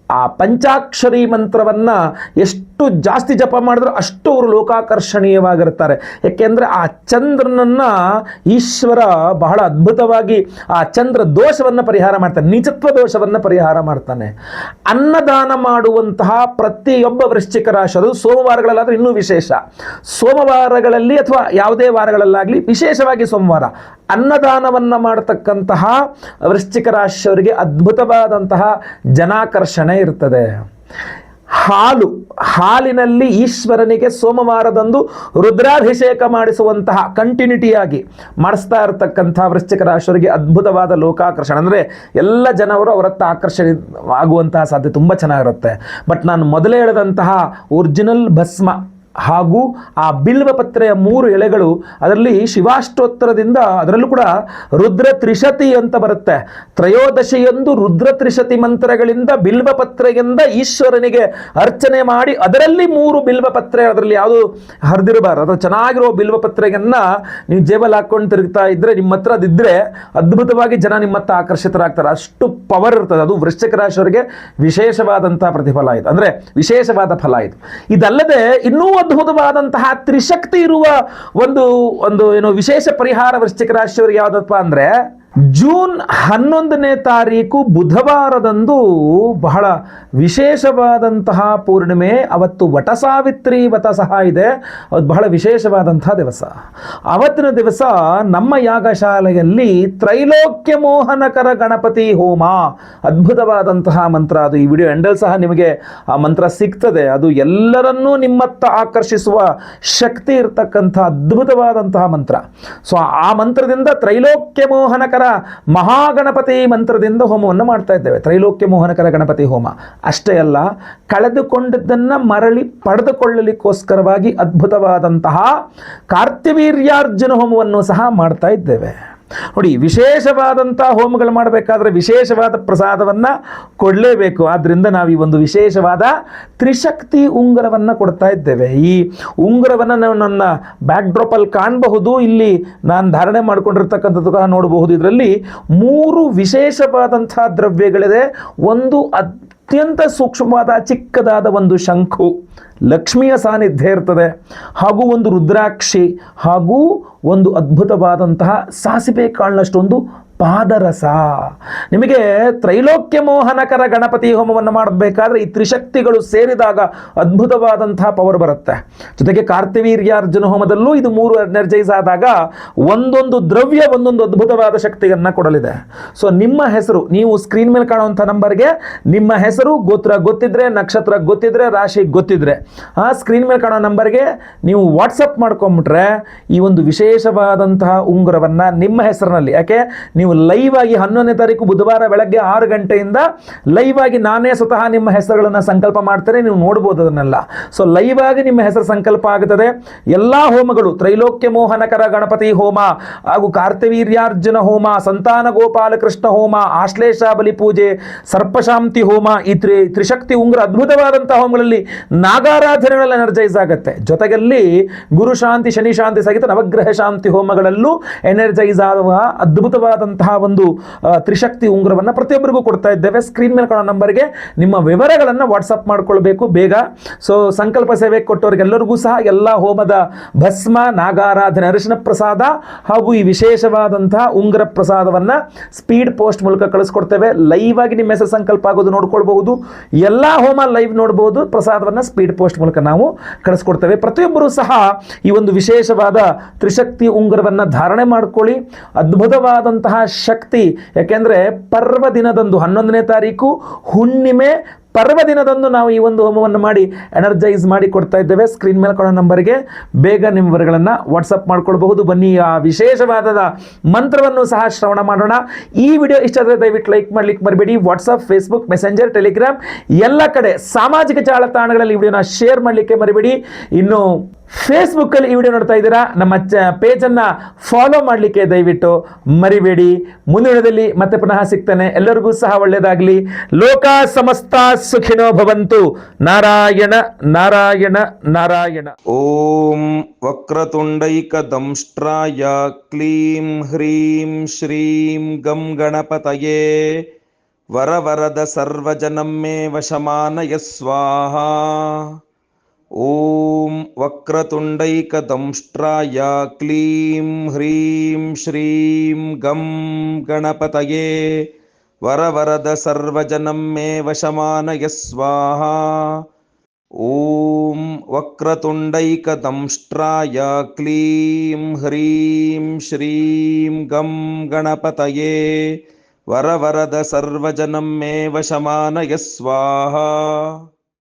ಆ ಪಂಚಾಕ್ಷರಿ ಮಂತ್ರವನ್ನ ಎಷ್ಟು ಜಾಸ್ತಿ ಜಪ ಮಾಡಿದ್ರು ಅಷ್ಟು ಅವರು ಲೋಕಾಕರ್ಷಣೀಯವಾಗಿರ್ತಾರೆ. ಯಾಕೆಂದ್ರೆ ಆ ಚಂದ್ರನನ್ನ ಈಶ್ವರ ಬಹಳ ಅದ್ಭುತವಾಗಿ ಆ ಚಂದ್ರ ದೋಷವನ್ನ ಪರಿಹಾರ ಮಾಡ್ತಾನೆ, ನಿಜತ್ವ ದೋಷವನ್ನ ಪರಿಹಾರ ಮಾಡ್ತಾನೆ. ಅನ್ನದಾನ ಮಾಡುವಂತಹ ಪ್ರತಿಯೊಬ್ಬ ವೃಶ್ಚಿಕ ರಾಶಿಯರು ಸೋಮವಾರಗಳಲ್ಲಾದ್ರೆ ಇನ್ನೂ ವಿಶೇಷ. ಸೋಮವಾರಗಳಲ್ಲಿ ಅಥವಾ ಯಾವುದೇ ವಾರಗಳಲ್ಲಾಗಲಿ ವಿಶೇಷವಾಗಿ ಸೋಮವಾರ. ಅನ್ನದಾನವನ್ನ ಮಾಡತಕ್ಕಂತಹ ವೃಶ್ಚಿಕ ರಾಶಿಯವರಿಗೆ ಅದ್ಭುತವಾದಂತಹ ಜನಾಕರ್ಷಣೆ ಇರ್ತದೆ. ಹಾಲು, ಹಾಲಿನಲ್ಲಿ ಈಶ್ವರನಿಗೆ ಸೋಮವಾರದಂದು ರುದ್ರಾಭಿಷೇಕ ಮಾಡಿಸುವಂತಹ ಕಂಟಿನ್ಯೂಟಿಯಾಗಿ ಮಾಡಿಸ್ತಾ ಇರತಕ್ಕಂಥ ವೃಶ್ಚಿಕ ರಾಶಿಯವರಿಗೆ ಅದ್ಭುತವಾದ ಲೋಕಾಕರ್ಷಣ. ಅಂದರೆ ಎಲ್ಲ ಜನವರು ಅವರತ್ತ ಆಕರ್ಷಣೆ ಆಗುವಂತಹ ಸಾಧ್ಯತೆ ತುಂಬ ಚೆನ್ನಾಗಿರುತ್ತೆ. ಬಟ್ ನಾನು ಮೊದಲೇ ಹೇಳಿದಂತಹ ಒರಿಜಿನಲ್ ಭಸ್ಮ ಹಾಗೂ ಆ ಬಿಲ್ವ ಪತ್ರೆಯ ಮೂರು ಎಳೆಗಳು ಅದರಲ್ಲಿ ಶಿವಾಷ್ಟೋತ್ತರದಿಂದ ಅದರಲ್ಲೂ ಕೂಡ ರುದ್ರ ತ್ರಿಶತಿ ಅಂತ ಬರುತ್ತೆ. ತ್ರಯೋದಶಿಯಂದು ರುದ್ರ ತ್ರಿಶತಿ ಮಂತ್ರಗಳಿಂದ ಬಿಲ್ವ ಪತ್ರೆಯಿಂದ ಈಶ್ವರನಿಗೆ ಅರ್ಚನೆ ಮಾಡಿ ಅದರಲ್ಲಿ ಮೂರು ಬಿಲ್ವ ಪತ್ರೆ ಅದರಲ್ಲಿ ಯಾವುದು ಹರಿದಿರಬಾರ್ದು. ಅದು ಚೆನ್ನಾಗಿರೋ ಬಿಲ್ವ ಪತ್ರೆಯನ್ನ ನೀವು ಜೇಬಲ್ಲಿ ಹಾಕೊಂಡು ತಿರುಗ್ತಾ ಇದ್ರೆ ನಿಮ್ಮ ಹತ್ರ ಅದಿದ್ರೆ ಅದ್ಭುತವಾಗಿ ಜನ ನಿಮ್ಮ ಹತ್ರ ಆಕರ್ಷಿತರಾಗ್ತಾರೆ. ಅಷ್ಟು ಪವರ್ ಇರ್ತದೆ. ಅದು ವೃಶ್ಚಿಕ ರಾಶಿಯವರಿಗೆ ವಿಶೇಷವಾದಂತಹ ಪ್ರತಿಫಲ ಆಯಿತು ಅಂದ್ರೆ ವಿಶೇಷವಾದ ಫಲ ಆಯಿತು ಇದಲ್ಲದೆ ಇನ್ನೂ ಅದ್ಭುತವಾದಂತಹ ತ್ರಿಶಕ್ತಿ ಇರುವ ಒಂದು ಒಂದು ಏನು ವಿಶೇಷ ಪರಿಹಾರ ವೃಶ್ಚಿಕ ರಾಶಿಯವರು ಯಾವುದಪ್ಪ ಅಂದ್ರೆ ಜೂನ್ ಹನ್ನೊಂದನೇ ತಾರೀಕು ಬುಧವಾರದಂದು ಬಹಳ ವಿಶೇಷವಾದಂತಹ ಪೂರ್ಣಿಮೆ, ಅವತ್ತು ವಟ ವತ ಸಹ ಇದೆ. ಅದು ಬಹಳ ವಿಶೇಷವಾದಂತಹ ದಿವಸ. ಅವತ್ತಿನ ದಿವಸ ನಮ್ಮ ಯಾಗಶಾಲೆಯಲ್ಲಿ ತ್ರೈಲೋಕ್ಯ ಮೋಹನಕರ ಗಣಪತಿ ಹೋಮ. ಅದ್ಭುತವಾದಂತಹ ಮಂತ್ರ. ಅದು ಈ ವಿಡಿಯೋ ಎಂಡಲ್ ಸಹ ನಿಮಗೆ ಆ ಮಂತ್ರ ಸಿಗ್ತದೆ. ಅದು ಎಲ್ಲರನ್ನೂ ನಿಮ್ಮತ್ತ ಆಕರ್ಷಿಸುವ ಶಕ್ತಿ ಇರತಕ್ಕಂಥ ಅದ್ಭುತವಾದಂತಹ ಮಂತ್ರ. ಸೊ ಆ ಮಂತ್ರದಿಂದ ತ್ರೈಲೋಕ್ಯ ಮೋಹನಕರ ಮಹಾಗಣಪತಿ ಮಂತ್ರದಿಂದ ಹೋಮವನ್ನು ಮಾಡ್ತಾ ಇದ್ದೇವೆ. ತ್ರೈಲೋಕ್ಯ ಮೋಹನಕರ ಗಣಪತಿ ಹೋಮ. ಅಷ್ಟೇ ಅಲ್ಲ, ಕಳೆದುಕೊಂಡದ್ದನ್ನು ಮರಳಿ ಪಡೆದುಕೊಳ್ಳಲಿಕ್ಕೋಸ್ಕರವಾಗಿ ಅದ್ಭುತವಾದಂತಹ ಕಾರ್ತಿವೀರ್ಯಾರ್ಜುನ ಹೋಮವನ್ನು ಸಹ ಮಾಡ್ತಾ ಇದ್ದೇವೆ. ನೋಡಿ, ವಿಶೇಷವಾದಂಥ ಹೋಮಗಳು ಮಾಡಬೇಕಾದ್ರೆ ವಿಶೇಷವಾದ ಪ್ರಸಾದವನ್ನು ಕೊಡಲೇಬೇಕು. ಆದ್ದರಿಂದ ನಾವು ಈ ಒಂದು ವಿಶೇಷವಾದ ತ್ರಿಶಕ್ತಿ ಉಂಗುರವನ್ನು ಕೊಡ್ತಾ ಇದ್ದೇವೆ. ಈ ಉಂಗುರವನ್ನು ನಾವು ನನ್ನ ಬ್ಯಾಕ್ ಡ್ರಾಪಲ್ಲಿ ಕಾಣಬಹುದು. ಇಲ್ಲಿ ನಾನು ಧಾರಣೆ ಮಾಡಿಕೊಂಡಿರ್ತಕ್ಕಂಥದ್ದು ಸಹ ನೋಡಬಹುದು. ಇದರಲ್ಲಿ ಮೂರು ವಿಶೇಷವಾದಂಥ ದ್ರವ್ಯಗಳಿದೆ. ಒಂದು ಅತ್ಯಂತ ಸೂಕ್ಷ್ಮವಾದ, ಚಿಕ್ಕದಾದ ಒಂದು ಶಂಖು ಲಕ್ಷ್ಮಿಯ ಸಾನ್ನಿಧ್ಯ ಇರ್ತದೆ. ಹಾಗೂ ಒಂದು ರುದ್ರಾಕ್ಷಿ ಹಾಗೂ ಒಂದು ಅದ್ಭುತವಾದಂತಹ ಸಾಸಿವೆ ಕಾಳಿನಷ್ಟೊಂದು ಪಾದರಸ. ನಿಮಗೆ ತ್ರೈಲೋಕ್ಯ ಮೋಹನಕರ ಗಣಪತಿ ಹೋಮವನ್ನು ಮಾಡಬೇಕಾದ್ರೆ ಈ ತ್ರಿಶಕ್ತಿಗಳು ಸೇರಿದಾಗ ಅದ್ಭುತವಾದಂತಹ ಪವರ್ ಬರುತ್ತೆ. ಜೊತೆಗೆ ಕಾರ್ತಿವೀರ್ಯಾರ್ಜುನ ಹೋಮದಲ್ಲೂ ಇದು ಮೂರು ಎನರ್ಜೈಸ್ ಆದಾಗ ಒಂದೊಂದು ದ್ರವ್ಯ ಒಂದೊಂದು ಅದ್ಭುತವಾದ ಶಕ್ತಿಯನ್ನು ಕೊಡಲಿದೆ. ಸೊ ನಿಮ್ಮ ಹೆಸರು, ನೀವು ಸ್ಕ್ರೀನ್ ಮೇಲೆ ಕಾಣುವಂಥ ನಂಬರ್ಗೆ ನಿಮ್ಮ ಹೆಸರು, ಗೋತ್ರ ಗೊತ್ತಿದ್ರೆ, ನಕ್ಷತ್ರ ಗೊತ್ತಿದ್ರೆ, ರಾಶಿ ಗೊತ್ತಿದ್ರೆ. ಆ ಸ್ಕ್ರೀನ್ ಮೇಲೆ ಕಾಣೋ ನಂಬರ್ಗೆ ನೀವು ವಾಟ್ಸಪ್ ಮಾಡ್ಕೊಂಬಿಟ್ರೆ ಈ ಒಂದು ವಿಶೇಷವಾದಂತಹ ಉಂಗುರವನ್ನು ನಿಮ್ಮ ಹೆಸರಿನಲ್ಲಿ, ಯಾಕೆ? ನೀವು ಲೈವ್ ಆಗಿ ಹನ್ನೊಂದನೇ ತಾರೀಕು ಬುಧವಾರ ಬೆಳಗ್ಗೆ ಆರು ಗಂಟೆಯಿಂದ ಲೈವ್ ಆಗಿ ನಾನೇ ಸ್ವತಃ ನಿಮ್ಮ ಹೆಸರುಗಳನ್ನು ಸಂಕಲ್ಪ ಮಾಡ್ತೇನೆ. ನೀವು ನೋಡ್ಬೋದು ಅದನ್ನೆಲ್ಲ. ಸೊ ಲೈವ್ ಆಗಿ ನಿಮ್ಮ ಹೆಸರು ಸಂಕಲ್ಪ ಆಗುತ್ತದೆ ಎಲ್ಲ ಹೋಮಗಳು, ತ್ರೈಲೋಕ್ಯ ಮೋಹನಕರ ಗಣಪತಿ ಹೋಮ ಹಾಗೂ ಕಾರ್ತವೀರ್ಯಾರ್ಜುನ ಹೋಮ, ಸಂತಾನ ಗೋಪಾಲ ಕೃಷ್ಣ ಹೋಮ ಆಶ್ಲೇಷ ಬಲಿ ಪೂಜೆ, ಸರ್ಪಶಾಂತಿ ಹೋಮ, ಈ ತ್ರಿ, ತ್ರಿಶಕ್ತಿ ಉಂಗ್ರ ಅದ್ಭುತವಾದಂತಹ ಹೋಮಗಳಲ್ಲಿ ನಾಗಾರಾಧನೆಗಳೆಲ್ಲ ಎನರ್ಜೈಸ್ ಆಗುತ್ತೆ. ಜೊತೆಗಲ್ಲಿ ಗುರು ಶಾಂತಿ, ಶನಿ ಶಾಂತಿ ಸಹಿತ ನವಗ್ರಹ ಶಾಂತಿ ಹೋಮಗಳಲ್ಲೂ ಎನರ್ಜೈಸ್ ಆದ ಅದ್ಭುತವಾದಂತಹ ಒಂದು ಆ, ತ್ರಿಶಕ್ತಿ ಉಂಗುರವನ್ನು ಪ್ರತಿಯೊಬ್ಬರಿಗೂ ಕೊಡ್ತಾ ಇದ್ದೇವೆ. ಸ್ಕ್ರೀನ್ ಮೇಲೆ ಕಾಣೋ ನಂಬರ್ಗೆ ನಿಮ್ಮ ವಿವರಗಳನ್ನು ವಾಟ್ಸಪ್ ಮಾಡ್ಕೊಳ್ಬೇಕು ಬೇಗ. ಸೊ ಸಂಕಲ್ಪ ಸೇವೆ ಕೊಟ್ಟವರಿಗೆಲ್ಲರಿಗೂ ಸಹ ಎಲ್ಲ ಹೋಮದ ಭಸ್ಮ ನಾಗಾರಾಧನೆ ಅರಿಶಿನ ಪ್ರಸಾದ ಹಾಗೂ ಈ ವಿಶೇಷವಾದಂತಹ ಉಂಗುರ ಪ್ರಸಾದವನ್ನು ಸ್ಪೀಡ್ ಪೋಸ್ಟ್ ಮೂಲಕ ಕಳಿಸ್ಕೊಡ್ತೇವೆ. ಲೈವ್ ಆಗಿ ನಿಮ್ಮ ಹೆಸರು ಸಂಕಲ್ಪ ಆಗೋದು ನೋಡ್ಕೊಳ್ಬಹುದು. ಎಲ್ಲ ಹೋಮ ಲೈವ್ ನೋಡಬಹುದು ಪ್ರಸಾದವನ್ನು ಸ್ಪೀಡ್ ಪೋಸ್ಟ್ ಮೂಲಕ ನಾವು ಕಳಿಸ್ಕೊಡ್ತೇವೆ. ಪ್ರತಿಯೊಬ್ಬರೂ ಸಹ ಈ ಒಂದು ವಿಶೇಷವಾದ ತ್ರಿಶಕ್ತಿ ಉಂಗುರವನ್ನು ಧಾರಣೆ ಮಾಡ್ಕೊಳ್ಳಿ. ಅದ್ಭುತವಾದಂತಹ ಶಕ್ತಿ. ಯಾಕೆಂದರೆ ಪರ್ವ ದಿನದಂದು, ಹನ್ನೊಂದನೇ ತಾರೀಕು, ಹುಣ್ಣಿಮೆ ಪರ್ವ ದಿನದಂದು ನಾವು ಈ ಒಂದು ಹೋಮವನ್ನು ಮಾಡಿ ಎನರ್ಜೈಸ್ ಮಾಡಿ ಕೊಡ್ತಾ ಇದ್ದೇವೆ. ಸ್ಕ್ರೀನ್ ಮೇಲೆ ಕೊಡೋ ನಂಬರ್ಗೆ ಬೇಗ ನಿಮ್ಮ ವಿವರಗಳನ್ನು ವಾಟ್ಸಪ್ ಮಾಡ್ಕೊಳ್ಬಹುದು. ಬನ್ನಿ, ಆ ವಿಶೇಷವಾದ ಮಂತ್ರವನ್ನು ಸಹ ಶ್ರವಣ ಮಾಡೋಣ. ಈ ವಿಡಿಯೋ ಇಷ್ಟ ಆದರೆ ದಯವಿಟ್ಟು ಲೈಕ್ ಮಾಡ್ಲಿಕ್ಕೆ ಮರಿಬೇಡಿ ವಾಟ್ಸಪ್ ಫೇಸ್ಬುಕ್ ಮೆಸೆಂಜರ್ ಟೆಲಿಗ್ರಾಮ್ ಎಲ್ಲ ಕಡೆ ಸಾಮಾಜಿಕ ಜಾಲತಾಣಗಳಲ್ಲಿ ವಿಡಿಯೋನ ಶೇರ್ ಮಾಡಲಿಕ್ಕೆ ಮರಿಬೇಡಿ. ಇನ್ನು ಫೇಸ್ಬುಕ್ ಅಲ್ಲಿ ಈ ವಿಡಿಯೋ ನೋಡ್ತಾ ಇದ್ದೀರಾ? ನಮ್ಮ ಚ ಪೇಜನ್ನು ಫಾಲೋ ಮಾಡಲಿಕ್ಕೆ ದಯವಿಟ್ಟು ಮರಿಬೇಡಿ. ಮುಂದಿನದಲ್ಲಿ ಮತ್ತೆ ಪುನಃ ಸಿಗ್ತಾನೆ. ಎಲ್ಲರಿಗೂ ಸಹ ಒಳ್ಳೆಯದಾಗಲಿ. ಲೋಕ ಸಮಸ್ತ ಸುಖಿನೋ ಭವಂತು. ನಾರಾಯಣ ನಾರಾಯಣ ನಾರಾಯಣ. ಓಂ ವಕ್ರತುಂಡೈಕ ದಂಷ್ಟ್ರಾಯ ಕ್ಲೀಂ ಹ್ರೀಂ ಶ್ರೀಂ ಗಂ ಗಣಪತಯೇ. ವರವರದ ಸರ್ವಜನಮ್ಮೇ ವಶಮಾನಯ ಸ್ವಾಹ. ॐ वक्रतुण्डैकदंष्ट्राय क्लीं ह्रीं श्रीं गं गणपतये वरवरद सर्वजनं मे वशमानय स्वाहा। ॐ वक्रतुण्डैकदंष्ट्राय क्लीं ह्रीं श्रीं गं गणपतये वरवरद सर्वजनं मे वशमानय स्वाहा